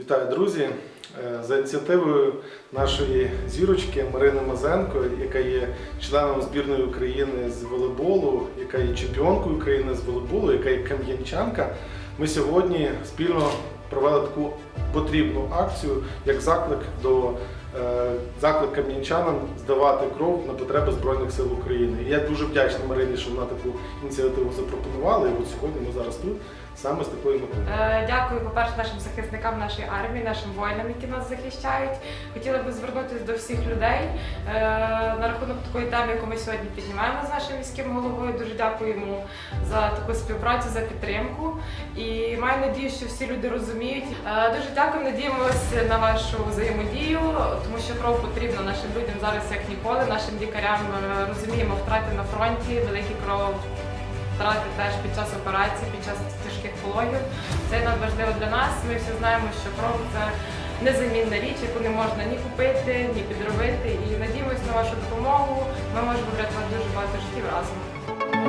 Вітаю, друзі! Е, За ініціативою нашої зірочки Марини Мазенко, яка є членом збірної України з волейболу, яка є чемпіонкою України з волейболу, яка є кам'янчанка, ми сьогодні спільно провели таку потрібну акцію як заклик до заклик кам'янчанам здавати кров на потреби Збройних сил України. І я дуже вдячний Марині, що вона таку ініціативу запропонувала. І от сьогодні ми зараз тут саме з такою метою. Е, Дякую, по-перше, нашим захисникам нашої армії, нашим воїнам, які нас захищають. Хотіла би звернутися до всіх людей е, на рахунок такої теми, яку ми сьогодні піднімаємо з нашим міським головою. Дуже дякую йому за таку співпрацю, за підтримку. І маю надію, що всі люди розуміють. Е, Дуже дякую, надіємося на вашу взаємодію, тому що кров потрібна нашим людям зараз як ніколи. Нашим лікарям е, розуміємо втрати на фронті, великі кров втрати теж під час операцій, під час тяжких пологів. Це надважливо для нас. Ми всі знаємо, що кров це незамінна річ, яку не можна ні купити, ні підробити. І надіємось на вашу допомогу. Ми можемо врятувати дуже багато життів разом.